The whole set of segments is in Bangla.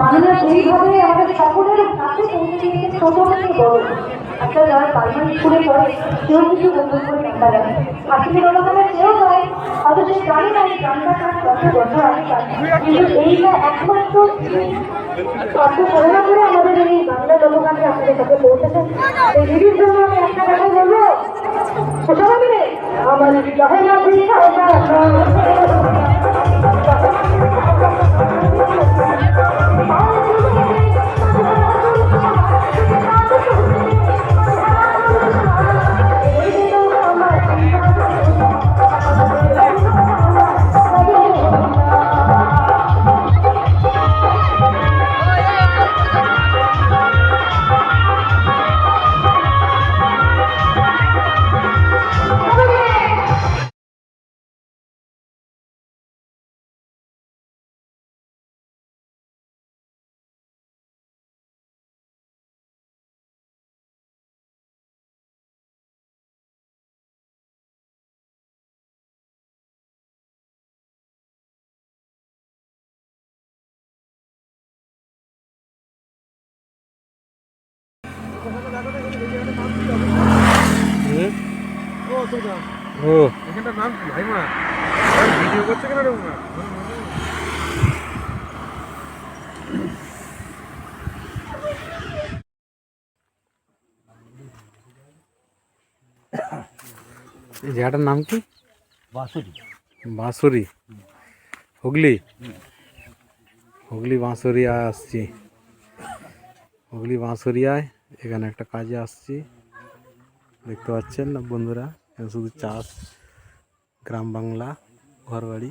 মাননীয় যেইভাবে আমাদের সকলের কাছে পৌঁছে ছোট থেকে বড়। একটা যারা প্রাইমারি স্কুলে পড়ে কেউ কিছু কেউ অথচ জানি না এই গানটা তার কত বছর আগে। কিন্তু এইটা একমাত্র করে আমাদের এই বাংলা লোকগানকে আপনাদের কাছে পৌঁছেছে। এই দিদির জন্য আমি একটা কথা বলব। না ও এখানটার নাম কি ভাই মা ভিডিও করছে কেন রে মা এই জায়গাটার নাম কি বাঁশুরি বাঁশুরি হুগলি হুগলি বাঁশুরিয়ায় আসছি হুগলি বাঁশুরিয়ায় এখানে একটা কাজে আসছি দেখতে পাচ্ছেন না বন্ধুরা এখানে শুধু চাষ গ্রাম বাংলা ঘর বাড়ি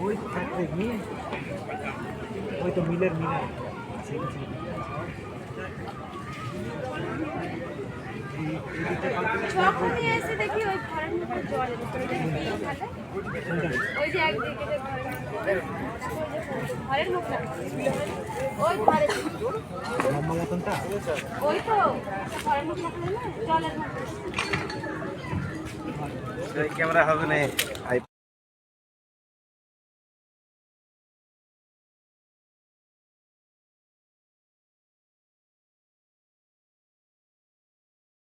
ওই থাকবে মিল ওই তো মিলের মিনার যখনই এসে দেখি ওই ঘরের মধ্যে জল এসেছে ওই যে একদিকে যে ঘরের মধ্যে ঘরের মুখ না ওই ঘরে লম্বা মতনটা ওই তো ঘরের মুখ না জলের ক্যামেরা হবে না